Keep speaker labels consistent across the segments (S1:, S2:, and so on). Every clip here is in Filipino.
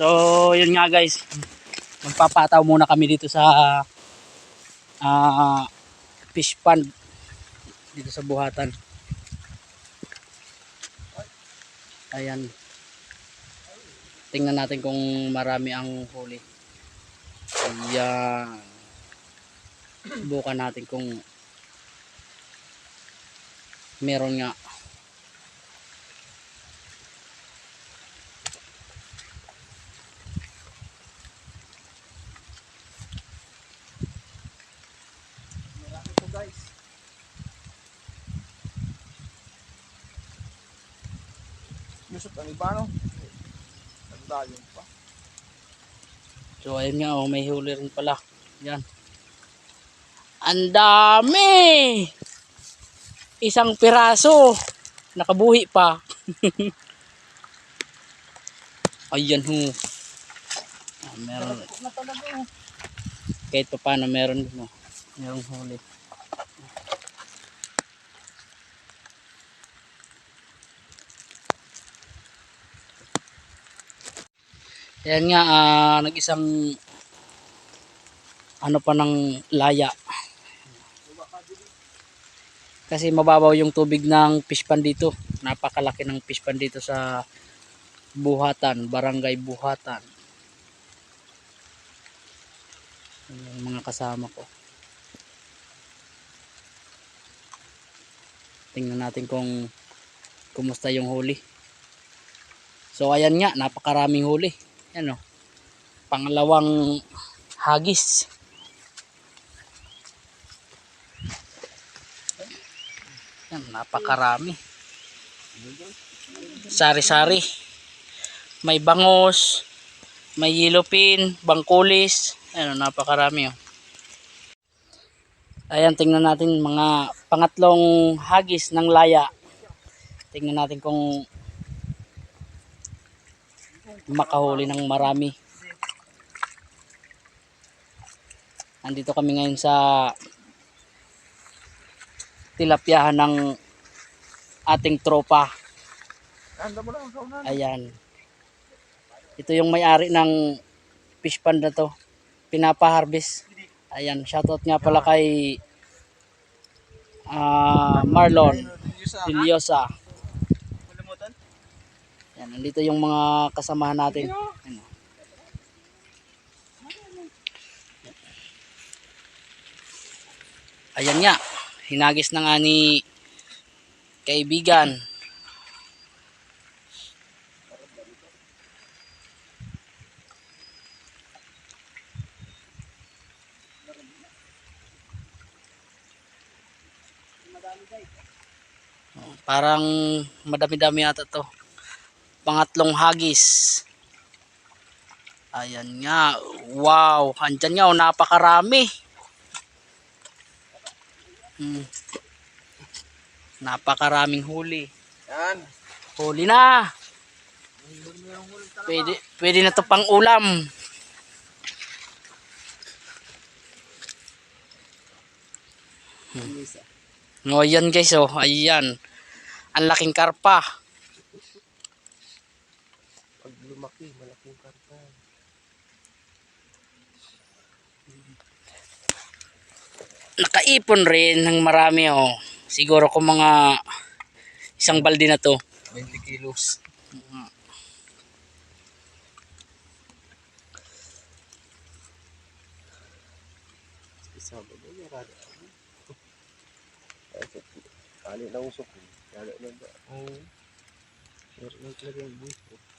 S1: So, yun nga guys. Magpapataw muna kami dito sa ah fish pond dito sa buhatan. Ayan. Tingnan natin kung marami ang huli. Ayan. Subukan natin kung meron nga.
S2: Yusuf, ang iba no? Nagdayon pa.
S1: So ayun nga oh, may huli rin pala. Yan. Ang dami! Isang piraso. Nakabuhi pa. Ayan ho. Ah, meron.
S2: Oh.
S1: Kahit pa paano meron din oh. Merong huli. Ayan nga, ah, nag-isang ano pa ng laya. Kasi mababaw yung tubig ng fish pond dito. Napakalaki ng fish pond dito sa Buhatan, Barangay Buhatan. Yung mga kasama ko. Tingnan natin kung kumusta yung huli. So ayan nga, napakaraming huli. Yan o. Pangalawang hagis. Yan, napakarami. Sari-sari. May bangos, may yellowfin, bangkulis. Ayan, napakarami oh. Ayan, tingnan natin mga pangatlong hagis ng laya. Tingnan natin kung makahuli ng marami. Andito kami ngayon sa tilapyahan ng ating tropa. Ayan. Ito yung may-ari ng fish pond na to. Pinapa-harvest. Ayan, shoutout nga pala kay ah, Marlon. Diliosa. Yan, nandito yung mga kasamahan natin. Ano. Ayan nga, hinagis na nga ni kaibigan. Oh, Parang madami-dami yata to pangatlong hagis. Ayan nga. Wow. Andyan nga. Oh, napakarami. Hmm. Napakaraming huli.
S2: Yan.
S1: Huli na. Pwede, pwede na to pang ulam. Hmm. O, yan guys. Oh, ayan. Ang laking karpa.
S2: Lumaki, malaking karpa.
S1: nakaipon rin ng marami oh. Siguro kung mga isang balde na to.
S2: 20 kilos. Isa ba ba yung rada? Kali na usok. Kali na ba? Oo. Meron lang talaga yung buko.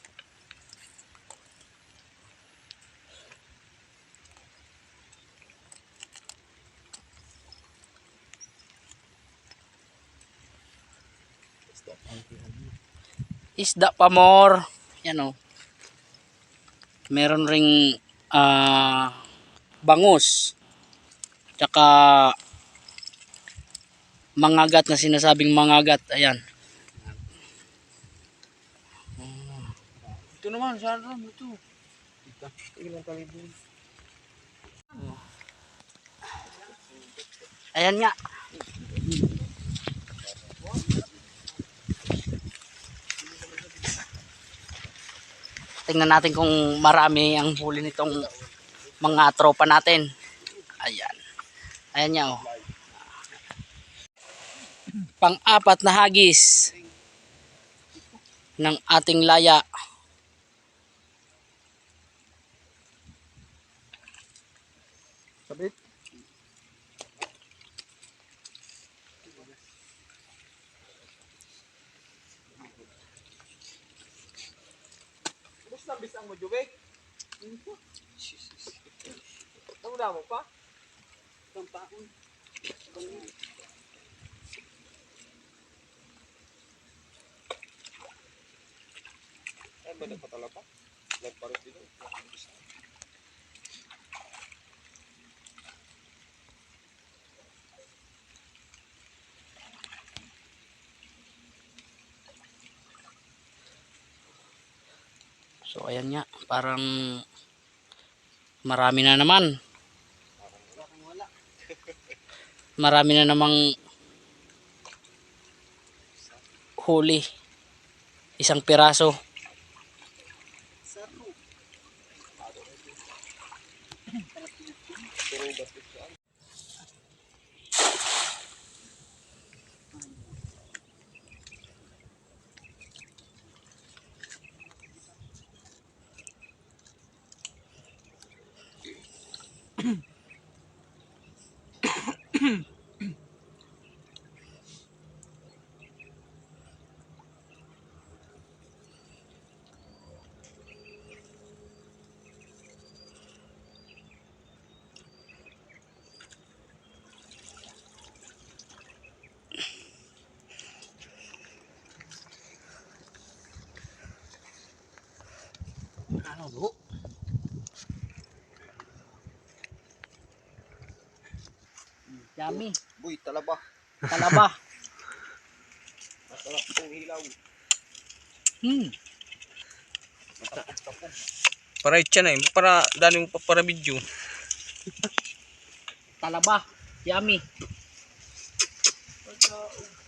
S1: Isda pa more. Yan oh. Meron ring ah, bangus. Tsaka mangagat na sinasabing mangagat. Ayan.
S2: Ito naman, saan ram? Ito. Ito. Ilang kalibin.
S1: Ayan nga. Tingnan natin kung marami ang huli nitong mga tropa natin. Ayan. Ayan niya oh. Pang-apat na hagis ng ating laya.
S2: Bisang mo, Jubek? Ang mo pa? Ay, ba nagpatala pa? Nagparit dito.
S1: So ayan nga, parang marami na naman. Marami na namang huli. Isang piraso. Ano bu? Yummy.
S2: Boy, talaba.
S1: Talaba.
S2: Masarap pong hilaw.
S1: Hmm.
S3: Para itcha eh. Para dali mo pa para video.
S1: talaba. Yummy. Pagkaon.